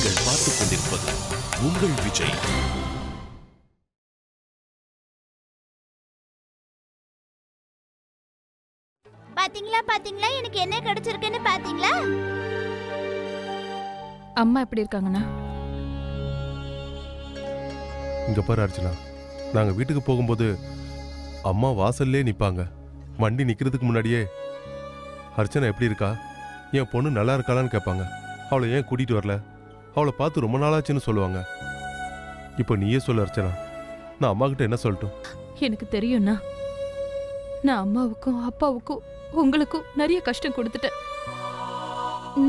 நீங்கள் பார்த்துக் கொண்டிருப்பது உங்கள் விஜய். பாத்தீங்களா பாத்தீங்களா? எனக்கு என்ன கிடைச்சிருக்குன்னு பாத்தீங்களா? அம்மா எப்படி இருக்காங்கண்ணா? இங்க பாரு அர்ச்சனா. நாங்க வீட்டுக்கு போகும்போது அம்மா வாசல்லே நிப்பாங்க. வண்டி நிக்கிறதுக்கு முன்னாடியே அர்ச்சனா எப்படி இருக்கா? என் பொண்ணு நல்லா இருக்காளான்னு கேட்பாங்க. அவளை ஏன் கூட்டிட்டு வரல? அவளை பார்த்து ரொம்ப நாளாச்சுன்னு சொல்லுவாங்க. இப்போ நீயே சொல்லு அர்ச்சனா. நான் அம்மா கிட்ட என்ன சொல்லட்டும்? எனக்கு தெரியும்ண்ணா நான் அம்மாவுக்கும் அப்பாவுக்கும் உங்களுக்கும் நிறைய கஷ்டம் கொடுத்துட்டேன்.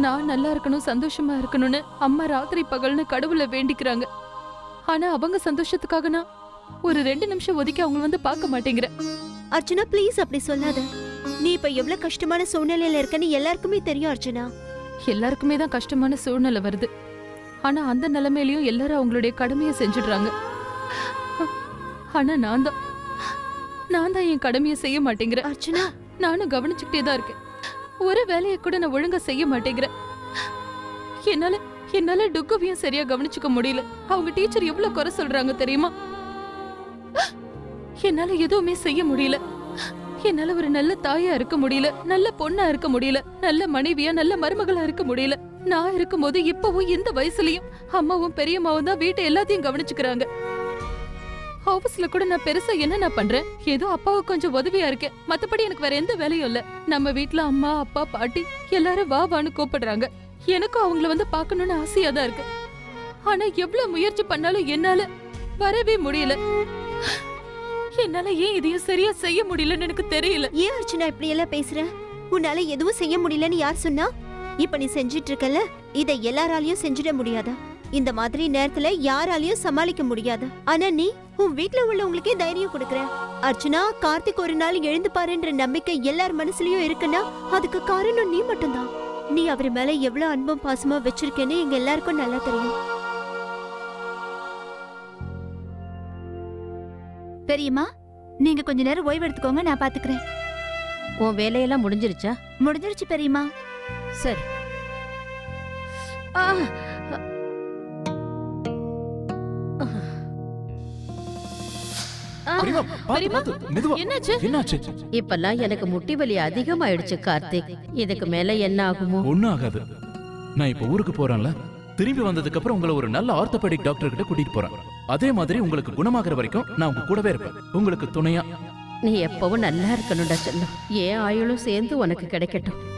நான் நல்லா இருக்கணும் சந்தோஷமா இருக்கணும்னு அம்மா ராத்திரி பகல்னு கடவுளை வேண்டிக்கிறாங்க. ஆனா அவங்க சந்தோஷத்துக்காக நான் ஒரு ரெண்டு நிமிஷம் ஒதுக்கி அவங்கள வந்து பார்க்க மாட்டேங்கிறேன். அர்ச்சனா ப்ளீஸ் அப்படி சொல்லாத. நீ இப்ப எவ்வளவு கஷ்டமான சூழ்நிலையில இருக்கன்னு எல்லாருக்குமே தெரியும் அர்ச்சனா. எல்லாருக்குமே தான் கஷ்டமான சூழ்நிலை வருது. ஆனா அந்த நிலைமையிலயும் எல்லாரும் அவங்களுடைய கடமையை செஞ்சுடுறாங்க. ஆனா நான் தான் நான் தான் என் கடமையை செய்ய மாட்டேங்கிறேன். அர்ச்சனா! நானும் கவனிச்சுக்கிட்டே தான் இருக்கேன். ஒரு வேலையை கூட நான் ஒழுங்கா செய்ய மாட்டேங்கிறேன். என்னால என்னால டுக்குவையும் சரியா கவனிச்சுக்க முடியல. அவங்க டீச்சர் எவ்வளவு குறை சொல்றாங்க தெரியுமா? என்னால எதுவுமே செய்ய முடியல. என்னால ஒரு நல்ல தாயா இருக்க முடியல. நல்ல பொண்ணா இருக்க முடியல. நல்ல மனைவியா நல்ல மருமகளா இருக்க முடியல. நான் இருக்கும்போது இப்பவும் இந்த வயசுலயும் அம்மாவும் பெரியம்மாவும் தான் வீட்டை எல்லாத்தையும் கவனிச்சுக்கிறாங்க. ஆபீஸ்ல கூட நான் பெருசா என்ன நான் பண்றேன்? ஏதோ அப்பாவுக்கு கொஞ்சம் உதவியா இருக்கேன். மத்தபடி எனக்கு வேற எந்த வேலையும் இல்ல. நம்ம வீட்ல அம்மா அப்பா பாட்டி எல்லாரும் வா வான்னு கூப்பிடுறாங்க. எனக்கும் அவங்கள வந்து பார்க்கணும்னு ஆசையா தான் இருக்கு. ஆனா எவ்வளவு முயற்சி பண்ணாலும் என்னால வரவே முடியல. என்னால ஏன் இதையும் சரியா செய்ய முடியலன்னு எனக்கு தெரியல. ஏன் அர்ச்சனா இப்படி எல்லாம் பேசுற? உன்னால எதுவும் செய்ய முடியலன்னு யார் சொன்னா? இப்ப நீ செஞ்சிட்டு இருக்கல இதை எல்லாராலையும் செஞ்சிட முடியாதா? இந்த மாதிரி நேரத்துல யாராலையும் சமாளிக்க முடியாது? ஆனா நீ உன் வீட்ல உள்ளவங்களுக்கே தைரியம் கொடுக்கற. அர்ச்சனா கார்த்திக் ஒரு நாள் எழுந்து பாருன்ற நம்பிக்கை எல்லார் மனசுலயும் இருக்குன்னா அதுக்கு காரணம் நீ மட்டும்தான். நீ அவர் மேல எவ்வளவு அன்பும் பாசமா வச்சிருக்கேன்னு எங்க எல்லாருக்கும் நல்லா தெரியும். பெரியம்மா நீங்க கொஞ்ச நேரம் ஓய்வு எடுத்துக்கோங்க நான் பாத்துக்கிறேன். உன் வேலையெல்லாம் முடிஞ்சிருச்சா? முடிஞ்சிருச்சு பெரியம்மா. சரி. இப்பெல்லாம் எனக்கு முட்டி வலி அதிகமாயிடுச்சு கார்த்திக். இதுக்கு மேல என்ன ஆகுமோ? ஒண்ணும் ஆகாது. நான் இப்ப ஊருக்கு போறேன்ல. திரும்பி வந்ததுக்கு அப்புறம் உங்களை ஒரு நல்ல ஆர்த்தோபெடிக் டாக்டர் கிட்ட கூட்டிட்டு போறேன். அதே மாதிரி உங்களுக்கு குணமாகற வரைக்கும் நான் உங்க கூடவே இருப்பேன். உங்களுக்கு துணையா. நீ எப்பவும் நல்லா இருக்கணும்டா செல்லம். ஏன் ஆயுளும் சேர்ந்து உனக்கு கிடைக்கட்டும்.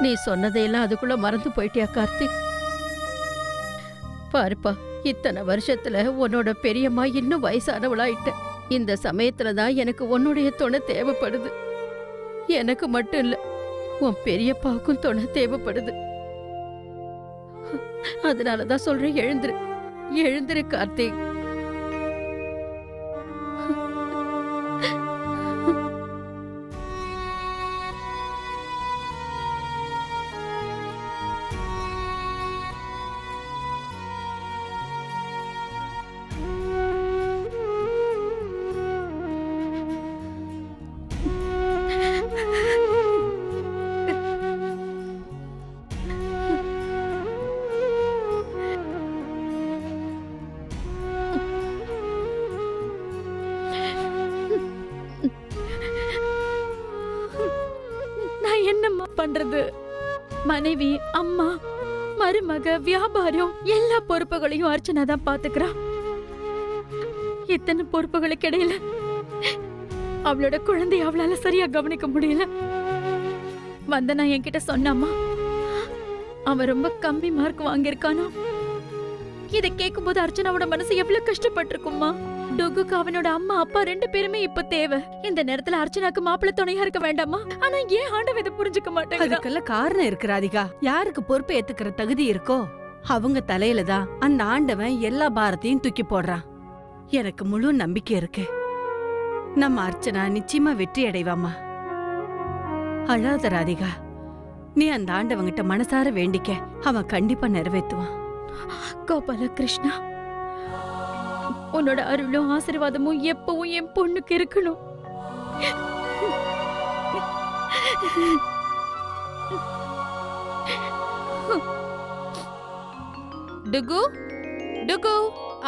நீ சொன்னதையெல்லாம் அதுக்குள்ள மறந்து போயிட்டியா கார்த்திக்? பாருப்பா இத்தனை வருஷத்துல உன்னோட பெரியம்மா இன்னும் வயசானவளாயிட்ட இந்த சமயத்துல தான் எனக்கு உன்னுடைய துணை தேவைப்படுது. எனக்கு மட்டும் இல்ல உன் பெரியப்பாவுக்கும் துணை தேவைப்படுது. அதனாலதான் சொல்றேன் எழுந்துரு. எழுந்துரு கார்த்திக். பண்றது. மனைவி அம்மா மருமக வியாபாரம் எல்லா பொறுப்புகளையும் அர்ச்சனா தான் பாத்துக்கிறா. இத்தனை பொறுப்புகளுக்கு இடையில அவளோட குழந்தைய அவளால சரியா கவனிக்க முடியல. வந்தனா என்கிட்ட சொன்னாம்மா அவன் ரொம்ப கம்மி மார்க் வாங்கியிருக்கானோ. இதை கேட்கும்போது அர்ச்சனாவோட மனசு எவ்வளவு கஷ்டப்பட்டிருக்குமா டுகுக்கு அவனோட அம்மா அப்பா ரெண்டு பேருமே இப்ப தேவை. இந்த நேரத்துல அர்ச்சனாக்கு மாப்பிள்ளை துணையா இருக்க வேண்டாமா? ஆனா ஏன் ஆண்டவ இதை புரிஞ்சுக்க மாட்டேங்குது? அதுக்கெல்லாம் காரணம் இருக்கு ராதிகா யாருக்கு பொறுப்பு ஏத்துக்கிற தகுதி இருக்கோ அவங்க தலையில தான் அந்த ஆண்டவன் எல்லா பாரத்தையும் தூக்கி போடுறான். எனக்கு முழு நம்பிக்கை இருக்கு. நம்ம அர்ச்சனா நிச்சயமா வெற்றி அடைவாமா அழாத ராதிகா நீ அந்த ஆண்டவங்கிட்ட மனசார வேண்டிக்க. அவன் கண்டிப்பா நிறைவேத்துவான் கோபால கிருஷ்ணா. உன்னோட அருளும் ஆசீர்வாதமும் எப்பவும் என் பொண்ணுக்கு இருக்கணும். டுகு டுகு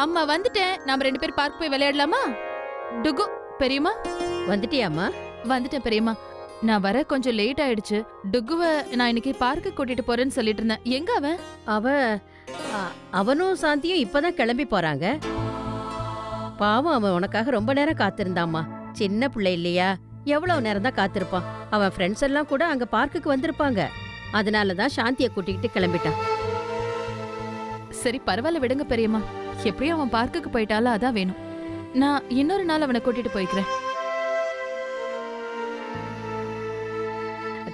அம்மா வந்துட்டேன். நாம ரெண்டு பேரும் பார்க் போய் விளையாடலாமா? டுகு பெரியம்மா? வந்துட்டியாம்மா? வந்துட்டேன் பெரியம்மா. நான் வர கொஞ்சம் லேட் ஆயிடுச்சு. டுகுவ நான் இன்னைக்கு பார்க்கு கூட்டிட்டு போறேன்னு சொல்லிட்டு இருந்தேன். எங்க அவன்? அவ அவனும் சாந்தியும் இப்பதான் கிளம்பி போறாங்க. பாவம் அவன் உனக்காக ரொம்ப நேரம் காத்திருந்தாம்மா. சின்ன பிள்ளை இல்லையா? எவ்வளவு நேரம் தான் காத்திருப்பான். அவன் ஃப்ரெண்ட்ஸ் எல்லாம் கூட அங்க பார்க்குக்கு வந்திருப்பாங்க. அதனால தான் சாந்தியை கூட்டிக்கிட்டு கிளம்பிட்டான். சரி பரவாயில்ல விடுங்க பெரியம்மா. எப்படியும் அவன் பார்க்குக்கு போயிட்டாலும் அதான் வேணும். நான் இன்னொரு நாள் அவனை கூட்டிட்டு போய்க்கிறேன்.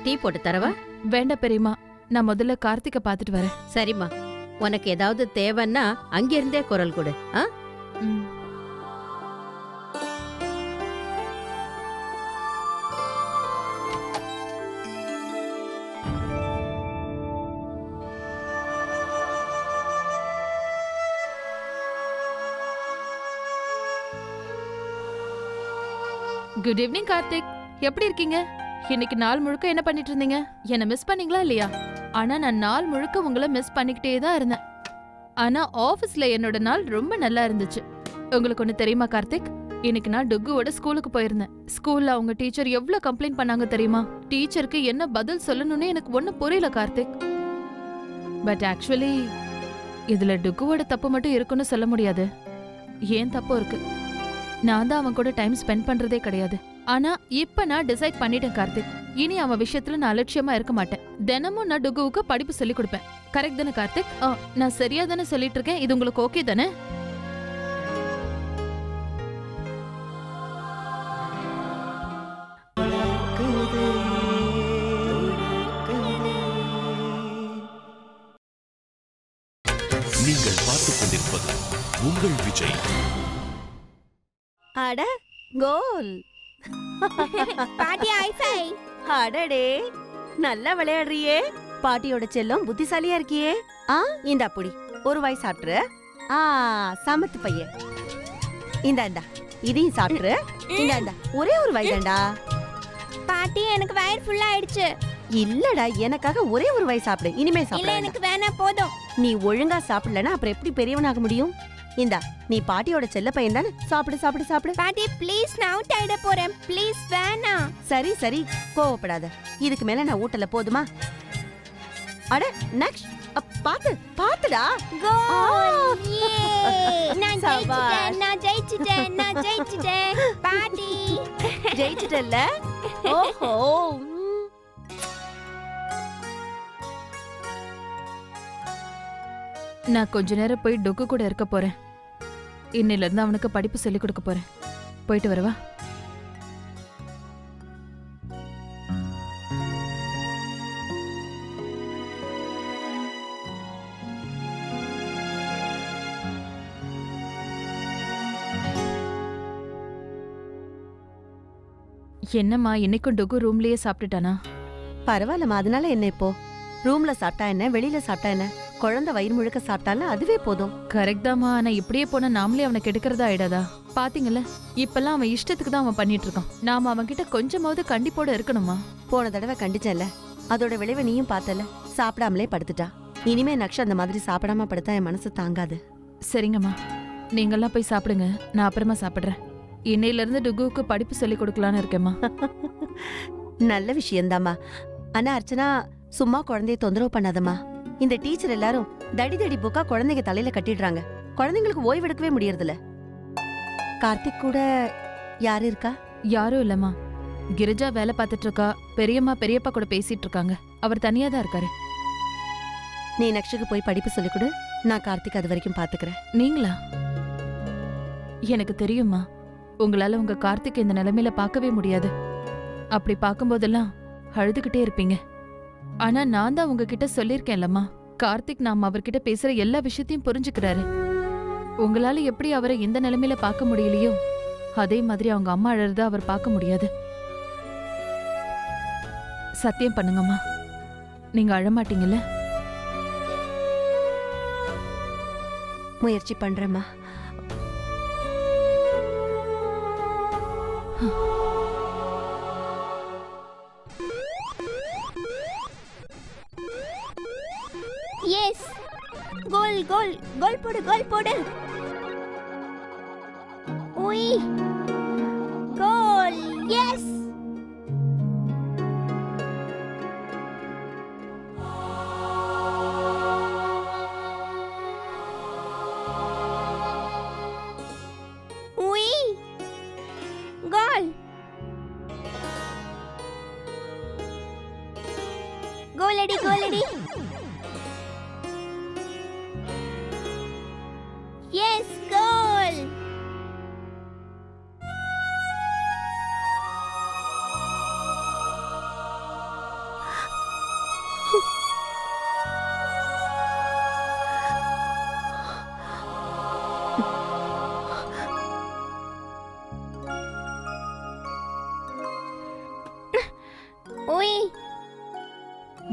டீ போட்டு தரவா? வேண்டாம் பெரியம்மா. நான் முதல்ல கார்த்திகை பார்த்துட்டு வரேன். சரிம்மா. உனக்கு ஏதாவது தேவைன்னா அங்கிருந்தே குரல் கொடு ஆ? ம். குட் ஈவினிங் கார்த்திக் எப்படி இருக்கீங்க? இன்னைக்கு நாள் முழுக்க என்ன பண்ணிட்டு இருந்தீங்க? என்ன மிஸ் பண்ணீங்களா இல்லையா? ஆனா நான் நாள் முழுக்க உங்களை மிஸ் பண்ணிக்கிட்டே தான் இருந்தேன். ஆனா ஆபீஸ்ல என்னோட நாள் ரொம்ப நல்லா இருந்துச்சு. உங்களுக்கு ஒண்ணு தெரியுமா கார்த்திக் இன்னைக்கு நான் டுக்குவோட ஸ்கூலுக்கு போயிருந்தேன். ஸ்கூல்ல அவங்க டீச்சர் எவ்வளவு கம்ப்ளைண்ட் பண்ணாங்க தெரியுமா? டீச்சருக்கு என்ன பதில் சொல்லணும்னு எனக்கு ஒண்ணும் புரியல கார்த்திக் பட் ஆக்சுவலி இதுல டுக்குவோட தப்பு மட்டும் இருக்குன்னு சொல்ல முடியாது. ஏன் தப்பு இருக்கு? நான் தான் அவன் கூட டைம் ஸ்பெண்ட் பண்றதே கிடையாது. ஆனா இப்ப நான் டிசைட் பண்ணிட்டேன் கார்த்திக். இனி அவன் விஷயத்துல நான் அலட்சியமா இருக்க மாட்டேன். தினமும் நான் டுகுவுக்கு படிப்பு சொல்லி கொடுப்பேன். கரெக்ட் தானே கார்த்திக்? நான் சரியா தானே சொல்லிட்டு இருக்கேன்? இது உங்களுக்கு ஓகே தானே? அட கோல். பாட்டி ஐஃபை அடடே நல்லா விளையாடுறியே. பாட்டியோட செல்லம் புத்திசாலியா இருக்கியே. ஆ இந்த அப்படி ஒரு வாய் சாப்பிட்ரு ஆ சமத்து பையன். இந்தா இந்தா இதையும் சாப்பிட்ரு இந்தா இந்தா ஒரே ஒரு வாய் தான்டா. பாட்டி எனக்கு வயிறு ஃபுல்லா ஆயிடுச்சு. இல்லடா எனக்காக ஒரே ஒரு வாய் சாப்பிடு. இனிமே சாப்பிட எனக்கு வேணா போதும். நீ ஒழுங்கா சாப்பிடலனா அப்புறம் எப்படி பெரியவனாக முடியும்? இந்தா நீ பாட்டியோட செல்ல பையன் தானே? சாப்பிடு சாப்பிடு சாப்பிடு. பாட்டி ப்ளீஸ் நான் அவுட் ஆயிட போறேன். ப்ளீஸ் வேணாம் சரி சரி. கோவப்படாத. இதுக்கு மேல நான் ஊட்டல போதுமா? அட நக்ஷ் பாத்து பாத்துடா. கோல்! நான். ஜெயிச்சிட்டேன் நான் ஜெயிச்சிட்டேன் நான் ஜெயிச்சிட்டேன். பாட்டி. ஜெயிச்சிட்டல்ல? ஓஹோ. நான் கொஞ்ச நேரம் போய் டொக்கு கூட இருக்க போறேன். இன்னில இருந்து அவனுக்கு படிப்பு சொல்லிக் கொடுக்க போறேன். போயிட்டு வரவா? என்னம்மா இன்னைக்கும் டுகு ரூம்லயே சாப்பிட்டுட்டானா? பரவாயில்லம்மா அதனால என்ன இப்போ? ரூம்ல சாப்பிட்டா என்ன? வெளியில சாப்பிட்டா என்ன? குழந்தை வயிறு முழுக்க சாப்பிட்டாலும் அதுவே போதும். கரெக்ட் தாம்மா. ஆனா இப்படியே போனா நாமளே அவனை கெடுக்கிறதா ஆயிடாதா? பாத்தீங்கல்ல இப்பெல்லாம் அவன் இஷ்டத்துக்கு தான் அவன் பண்ணிட்டு இருக்கான். நாம அவன் கிட்ட கொஞ்சமாவது கண்டிப்போட இருக்கணுமா? போன தடவை கண்டிச்சேன்ல. அதோட விளைவை நீயும் பார்த்தல. சாப்பிடாமலே படுத்துட்டா. இனிமே நக்ஷ அந்த மாதிரி சாப்பிடாம படுத்தா என் மனசு தாங்காது. சரிங்கம்மா. நீங்கெல்லாம் போய் சாப்பிடுங்க. நான் அப்புறமா சாப்பிடுறேன். இன்னையில இருந்து டுகுவுக்கு படிப்பு சொல்லி கொடுக்கலான்னு இருக்கேம்மா. நல்ல விஷயம்தாம்மா. ஆனா அர்ச்சனா சும்மா குழந்தைய தொந்தரவு பண்ணாதம்மா. இந்த டீச்சர் எல்லாரும் தடி தடி புக்கா குழந்தைங்க தலையில கட்டிடுறாங்க. குழந்தைங்களுக்கு ஓய்வு எடுக்கவே முடியறதில்ல. கார்த்திக் கூட யாரு இருக்கா? யாரும் இல்லம்மா. கிரிஜா வேலை பார்த்துட்டு இருக்கா. பெரியம்மா பெரியப்பா கூட பேசிட்டு இருக்காங்க. அவர் தனியா தான் இருக்காரு. நீ நக்ஷுக்கு போய் படிப்பு சொல்லிக் கொடு. நான் கார்த்திக் அது வரைக்கும் பாத்துக்கிறேன். நீங்களா? எனக்கு தெரியுமா உங்களால உங்க கார்த்திக் இந்த நிலைமையில பார்க்கவே முடியாது. அப்படி பார்க்கும்போதெல்லாம் அழுதுகிட்டே இருப்பீங்க. ஆனா நான் தான் உங்ககிட்ட சொல்லியிருக்கேன்லம்மா கார்த்திக் நாம அவர்கிட்ட பேசுற எல்லா விஷயத்தையும் புரிஞ்சுக்கிறாரு. உங்களால எப்படி அவரை இந்த நிலைமையில பார்க்க முடியலையோ அதே மாதிரி அவங்க அம்மா அழறத அவர் பார்க்க முடியாது. சத்தியம் பண்ணுங்கம்மா. நீங்க அழமாட்டீங்கல்ல? முயற்சி பண்றேம்மா. கோல் கோல் போடு கோல் போடு உய் கோல் எஸ் உய்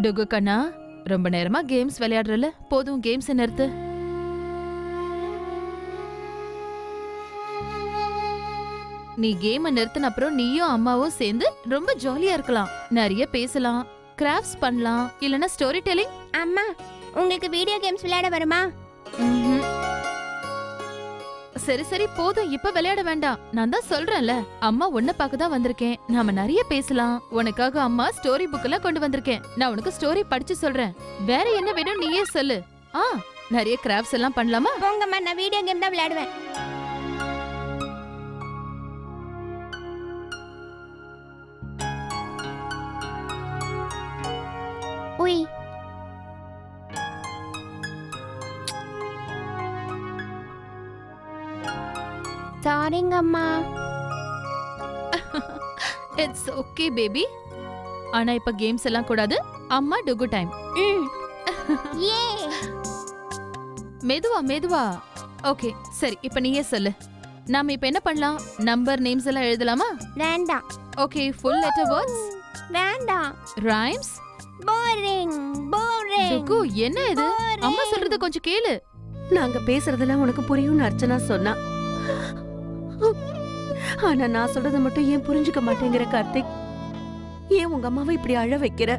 டுகு கண்ணா. ரொம்ப நேரமா கேம்ஸ் விளையாடுறல போதும் கேம்ஸ் நிறுத்து. நீ கேம் நிறுத்தின அப்புறம் நீயும் அம்மாவும் சேர்ந்து ரொம்ப ஜாலியா இருக்கலாம். நிறைய பேசலாம் கிராஃப்ட்ஸ் பண்ணலாம் இல்லனா ஸ்டோரி டெல்லிங் அம்மா உங்களுக்கு வீடியோ கேம்ஸ் விளையாட வருமா? சரி சரி போதும். இப்ப விளையாட வேண்டாம். நான் தான் சொல்றேன்ல. அம்மா உன்ன பாக்க தான் வந்திருக்கேன். நாம நிறைய பேசலாம். உனக்காக அம்மா ஸ்டோரி புக் எல்லாம் கொண்டு வந்திருக்கேன். நான் உனக்கு ஸ்டோரி படிச்சு சொல்றேன். வேற என்ன வேணும் நீயே சொல்லு. ஆ நிறைய கிராஃப்ட்ஸ் எல்லாம் பண்ணலாமா? போங்கம்மா நான் வீடியோ கேம் தான் விளையாடுவேன். சாரிங்கம்மா இட்ஸ் ஓகே பேபி ஆனா இப்ப கேம்ஸ் எல்லாம் கூடாது. அம்மா டுகு டைம் ம். ஏ. மெதுவா மெதுவா. ஓகே சரி இப்ப நீயே சொல்லு. நாம இப்ப என்ன பண்ணலாம்? நம்பர் நேம்ஸ் எல்லாம் எழுதலாமா? வேண்டாம். ஓகே ஃபுல் லெட்டர் வேர்ட்ஸ் வேண்டாம். ரைம்ஸ் போரிங் போரிங் டுகு என்ன இது? அம்மா சொல்றது கொஞ்சம் கேளு. நாங்க பேசுறதெல்லாம் உனக்கு புரியும்னு அர்ச்சனா சொன்னா. ஆனா நான் சொல்றத மட்டும் ஏன் புரிஞ்சுக்க மாட்டேங்கிற கார்த்திக்? ஏன் உங்க அம்மாவை இப்படி அழ வைக்கிற?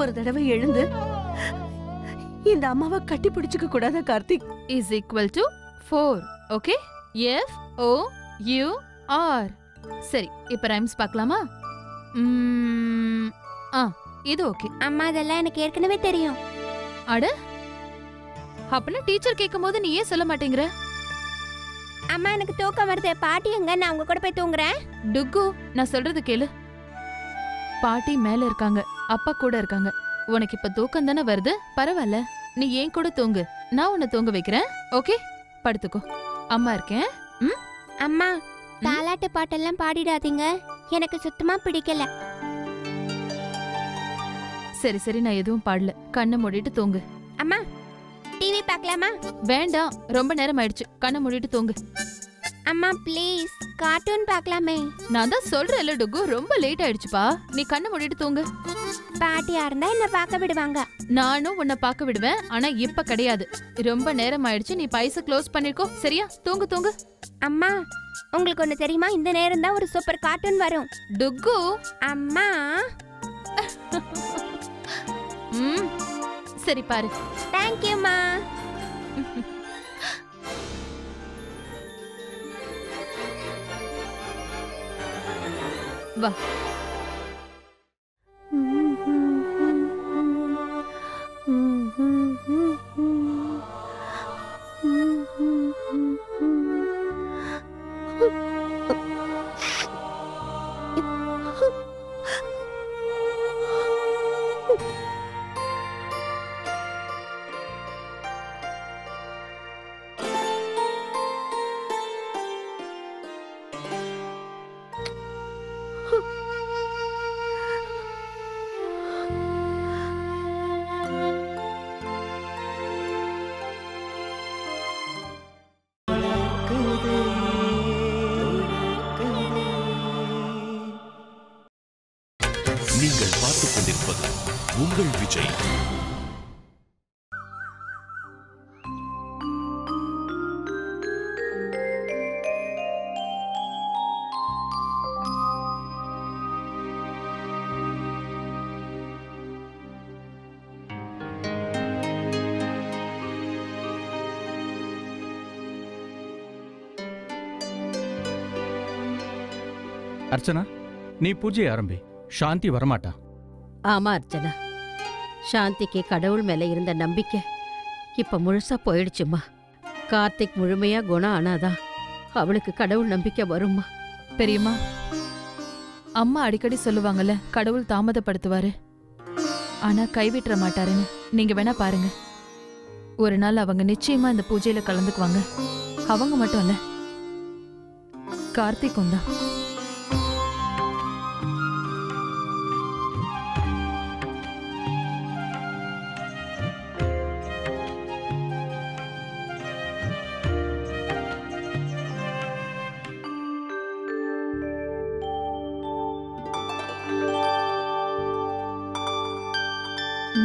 ஒரு தடவை எழுந்து இந்த அம்மாவை கட்டி பிடிச்சுக்க கூடாதா Karthik? Is equal to four okay F O U R சரி இப்ப ரைம்ஸ் பார்க்கலாமா? ஆ இது ஓகே அம்மா அதெல்லாம் எனக்கு ஏற்கனவே தெரியும். அப்பனா டீச்சர் கேட்கும்போது நீ ஏன் சொல்ல மாட்டேங்கிற? அம்மா எனக்கு தூக்கம் வருது. பாட்டி எங்க? நான் உங்க கூட போய் தூங்குறேன். டுக்கு நான் சொல்றது கேளு. பாட்டி மேல இருக்காங்க. அப்பா கூட இருக்காங்க. உனக்கு இப்ப தூக்கம் தானே வருது? பரவாயில்ல. நீ ஏன் கூட தூங்கு. நான் உன்னை தூங்க வைக்கிறேன். ஓகே? படுத்துக்கோ. அம்மா இருக்கேன். அம்மா தாலாட்டு பாட்டெல்லாம் பாடிடாதீங்க. எனக்கு சுத்தமா பிடிக்கல. சரி சரி நான் எதுவும் பாடல. கண்ணை மூடிட்டு தூங்கு. அம்மா டிவி பார்க்கலாமா? வேண்டாம் ரொம்ப நேரம் ஆயிடுச்சு. கண்ணை மூடிட்டு தூங்கு. அம்மா ப்ளீஸ் கார்ட்டூன் பார்க்கலாமே. நான் தான் சொல்றேன்ல டுகு ரொம்ப லேட் ஆயிடுச்சுப்பா. நீ கண்ணை மூடிட்டு தூங்கு. பாட்டியா இருந்தா என்ன பார்க்க விடுவாங்க. நானும் உன்னை பார்க்க விடுவேன் ஆனா இப்ப கிடையாது. ரொம்ப நேரம் ஆயிடுச்சு நீ பைச க்ளோஸ் பண்ணிருக்கோ சரியா? தூங்கு தூங்கு. அம்மா உங்களுக்கு ஒண்ணு தெரியுமா? இந்த நேரம் தான் ஒரு சூப்பர் கார்ட்டூன் வரும். டுகு அம்மா. ம். சரி பாரு. தேங்க்யூம்மா வா. நீங்கள் அர்ச்சனா நீ பூஜையை ஆரம்பி. சாந்தி வரமாட்டா? ஆமா அர்ச்சனா. சாந்திக்கு கடவுள் மேல இருந்த நம்பிக்கை இப்ப முழுசா போயிடுச்சுமா கார்த்திக் முழுமையா குணம் ஆனாதான் அவளுக்கு கடவுள் நம்பிக்கை வரும்மா. பெரியம்மா அம்மா அடிக்கடி சொல்லுவாங்கல்ல கடவுள் தாமதப்படுத்துவாரு. ஆனா கைவிட்டுற மாட்டாருன்னு நீங்க வேணா பாருங்க. ஒரு நாள் அவங்க நிச்சயமா இந்த பூஜையில கலந்துக்குவாங்க. அவங்க மட்டும் இல்ல கார்த்திக்கும் தான்.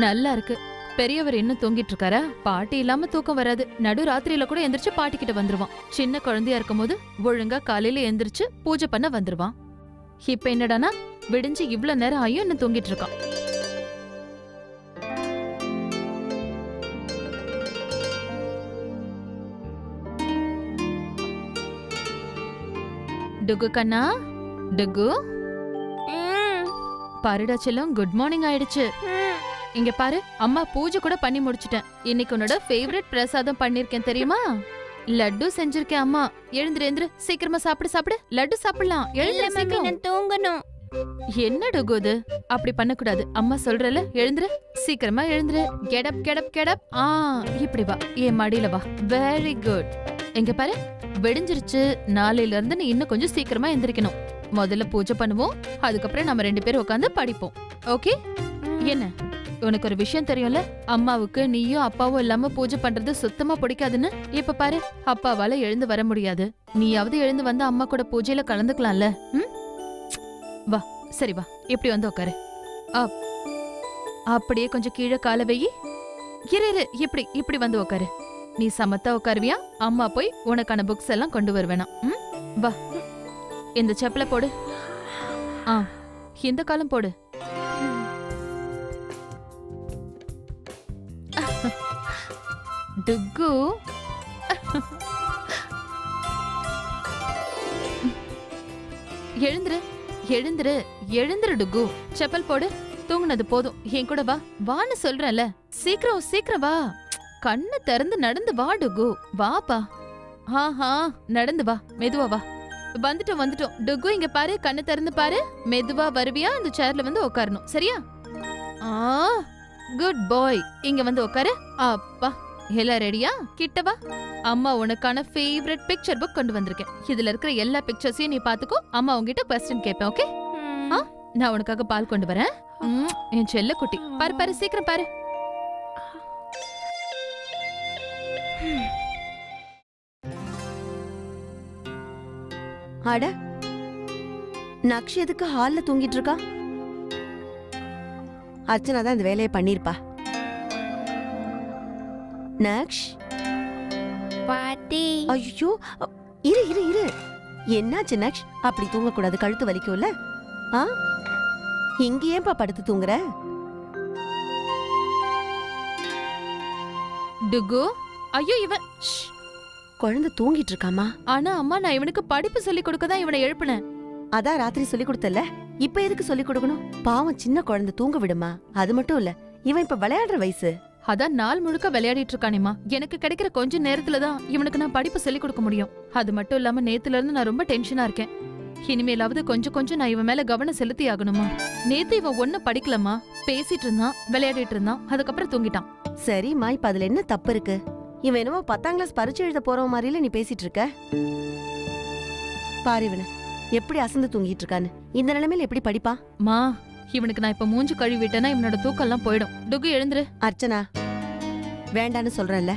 நல்லா இருக்கு. பெரியவர் இன்னும் தூங்கிட்டு இருக்காரா? பாட்டி இல்லாம தூக்கம் வராது. நடு ராத்திரியில கூட எந்திரிச்சு பாட்டி கிட்ட வந்துருவான். சின்ன குழந்தையா இருக்கும்போது ஒழுங்கா காலையில எந்திரிச்சு பூஜை பண்ண வந்துருவான். இப்ப என்னடானா? விடிஞ்சு இவ்ளோ நேரம் ஆயும் இன்னும் தூங்கிட்டு இருக்கான். டுகு கண்ணா? டுகு பாருடா செல்லம் குட் மார்னிங் ஆயிடுச்சு. இங்க பாரு அம்மா பூஜை கூட பண்ணி முடிச்சிட்டேன். இன்னைக்கு உன்னோட ஃபேவரட் பிரசாதம் பண்ணிருக்கேன் தெரியுமா? லட்டு செஞ்சிருக்கேன் அம்மா. எழுந்துரு எழுந்துரு. சீக்கிரமா சாப்பிடு சாப்பிடு. லட்டு சாப்பிடலாம். எழுந்துரு சீக்கிரம். தூங்கணும். என்ன டுகுது அப்படி பண்ணக்கூடாது. அம்மா சொல்றல எழுந்துரு. சீக்கிரமா எழுந்துரு. கெடப் கெடப் கெடப் ஆ இப்படி வா. என் மடியில வா. வெரி குட் எங்க பாரு வெடிஞ்சிருச்சு. நாளையில இருந்து நீ இன்னும் கொஞ்சம் சீக்கிரமா எந்திரிக்கணும். முதல்ல பூஜை பண்ணுவோம். அதுக்கப்புறம் நம்ம ரெண்டு பேரும் உட்காந்து படிப்போம். ஓகே என்ன? உனக்கு ஒரு விஷயம் தெரியும்ல? அம்மாவுக்கு நீயும் அப்பாவும் இல்லாம பூஜை பண்றது சுத்தமா பிடிக்காதுன்னு? இப்ப பாரு அப்பாவால எழுந்து வர முடியாது. நீயாவது எழுந்து வந்து அம்மா கூட பூஜையில கலந்துக்கலாம்ல ம்? வா சரி வா இப்படி வந்து உட்காரு அப். அப்படியே கொஞ்சம் கீழே கால வெயி. இரு இரு இப்படி இப்படி வந்து உட்காரு நீ சமத்தா உட்காருவியா அம்மா போய் உனக்கான புக்ஸ் எல்லாம் கொண்டு வருவேனா ம்? வா இந்த செப்பல போடு. ஆ இந்த காலம் போடு. டுக்கு எழுந்துரு எழுந்துரு எழுந்துரு டுக்கு. செப்பல் போடு தூங்குனது போதும். என் கூட வா. வான்னு சொல்றேன்ல. சீக்கிரம் சீக்கிரம் வா. கண்ணு திறந்து நடந்து வா டுகு வாப்பா ஆஹா நடந்து வா. மெதுவா வா. வந்துட்டோம் வந்துட்டோம். டுகு இங்க பாரு. கண்ணு திறந்து பாரு. மெதுவா வருவியா? அந்த சேர்ல வந்து உட்காரணும் சரியா? ஆ குட் பாய் இங்க வந்து உட்காரு அப்பா. எல்லாம் ரெடியா? கிட்ட வா. அம்மா உனக்கான ஃபேவரட் பிக்சர் புக் கொண்டு வந்திருக்கேன். இதுல இருக்கிற எல்லா பிக்சர்ஸையும் நீ பாத்துக்கோ. அம்மா உன்கிட்ட கொஸ்டின் கேட்பேன் ஓகே? நான் உனக்காக பால் கொண்டு வரேன். என் செல்ல குட்டி. பாரு பாரு சீக்கிரம் பாரு. அட நக்ஷ் எதுக்கு ஹால்ல தூங்கிட்டு இருக்கா? அர்ச்சனா தான் இந்த வேலையை பண்ணிருப்பா நக்ஷ் பாட்டி. ஐயோ இரு இரு இரு. என்னாச்சு நக்ஷ் அப்படி தூங்கக்கூடாது கழுத்து வலிக்கும்ல? ஆ? இங்க ஏன்பா படுத்து தூங்குற? டுகு. ஐயோ இவன் ஷ். குழந்தை தூங்கிட்டு இருக்காமா ஆனா அம்மா நான் இவனுக்கு படிப்பு சொல்லி கொடுக்க தான் இவனை எழுப்புனேன். அதான் ராத்திரி சொல்லி கொடுத்தல இப்ப எதுக்கு சொல்லி கொடுக்கணும்? பாவம் சின்ன குழந்தை தூங்க விடுமா? அது மட்டும் இல்ல இவன் இப்ப விளையாடுற வயசு. அதான் நாள் முழுக்க விளையாடிட்டு இருக்கானேமா எனக்கு கிடைக்கிற கொஞ்ச நேரத்துல தான் இவனுக்கு நான் படிப்பு சொல்லி கொடுக்க முடியும். அது மட்டும் இல்லாம நேத்துல இருந்து நான் ரொம்ப டென்ஷனா இருக்கேன். இனிமேலாவது கொஞ்சம் கொஞ்சம் நான் இவன் மேல கவனம் செலுத்தி ஆகணுமா? நேத்து இவன் ஒண்ணு படிக்கலமா பேசிட்டு இருந்தான் விளையாடிட்டு இருந்தான் அதுக்கப்புறம் தூங்கிட்டான். சரிம்மா இப்ப அதுல என்ன தப்பு இருக்கு? இவன் என்னவோ பத்தாம் கிளாஸ் பரிச்சை எழுத போற மாதிரில நீ பேசிட்டு இருக்க. பாரு இவனை எப்படி அசந்து தூங்கிட்டு இருக்கான்னு. இந்த நிலைமையில எப்படி படிப்பான் மா இவனுக்கு நான் இப்ப மூஞ்சி கழுவி விட்டேன்னா இவனோட தூக்கம் எல்லாம் போயிடும். டுகு எழுந்துரு. அர்ச்சனா வேண்டான்னு சொல்றேன்ல.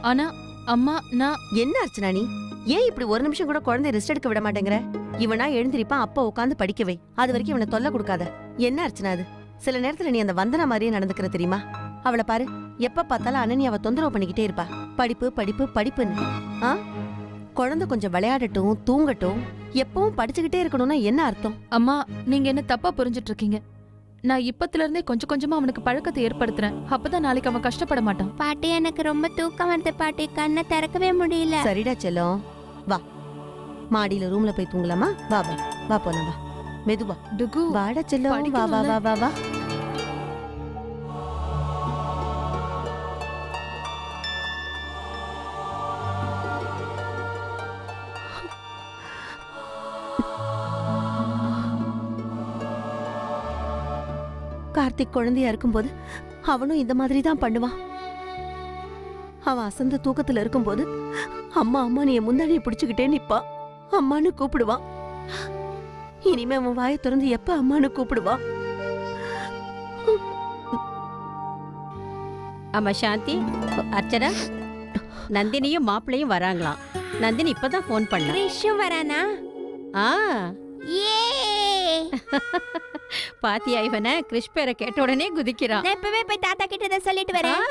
ஆனா அம்மா நான் என்ன அர்ச்சனா நீ? ஏன் இப்படி ஒரு நிமிஷம் கூட குழந்தை ரெஸ்ட் எடுக்க விட மாட்டேங்கிற? இவனா எழுந்திருப்பான் அப்ப உட்காந்து படிக்க வை. அது வரைக்கும் இவனை தொல்லை கொடுக்காத. என்ன அர்ச்சனா அது? சில நேரத்துல நீ அந்த வந்தனா மாதிரியே நடந்துக்கிற தெரியுமா? அவளை பாரு எப்ப பார்த்தாலும் அனனி அவ தொந்தரவு பண்ணிக்கிட்டே இருப்பா. படிப்பு படிப்பு படிப்புன்னு. ஆ? குழந்தை கொஞ்சம் விளையாடட்டும் தூங்கட்டும் எப்பவும் படிச்சுக்கிட்டே இருக்கணும்னா என்ன அர்த்தம்? அம்மா நீங்க என்ன தப்பா புரிஞ்சிட்டு இருக்கீங்க நான் இப்பத்துல இருந்தே கொஞ்சம் கொஞ்சமா அவனுக்கு பழக்கத்தை ஏற்படுத்துறேன். அப்பதான் நாளைக்கு அவன் கஷ்டப்பட மாட்டான். பாட்டி எனக்கு ரொம்ப தூக்கம் வருது பாட்டி. கண்ணை திறக்கவே முடியல. சரிடா செல்லம். வா. மாடியில ரூம்ல போய் தூங்கலாமா? வா வா. வா போலாம் வா. மெதுவா. டுகு வாடா செல்லம். வா வா வா வா வா. கார்த்திக் குழந்தையா இருக்கும்போது அவனும் இந்த மாதிரி தான் பண்ணுவான். அவன் அசந்த தூக்கத்துல இருக்கும்போது அம்மா அம்மா நீ என் முந்தானியை பிடிச்சுக்கிட்டே நிப்பா. அம்மான்னு கூப்பிடுவான் இனிமே அவன் வாயை திறந்து எப்ப அம்மான்னு கூப்பிடுவான் ஆமா சாந்தி அர்ச்சனா நந்தினியும் மாப்பிள்ளையும் வராங்களாம். நந்தினி இப்பதான் ஃபோன் பண்ணா. கிரிஷும் வரானா? ஆ. ஏ. பாத்தியா இவன? கிறிஷ் பேரை கேட்ட உடனே குதிக்கிறான். நான் இப்பவே போய் தாத்தா கிட்ட இதை சொல்லிட்டு வரேன்.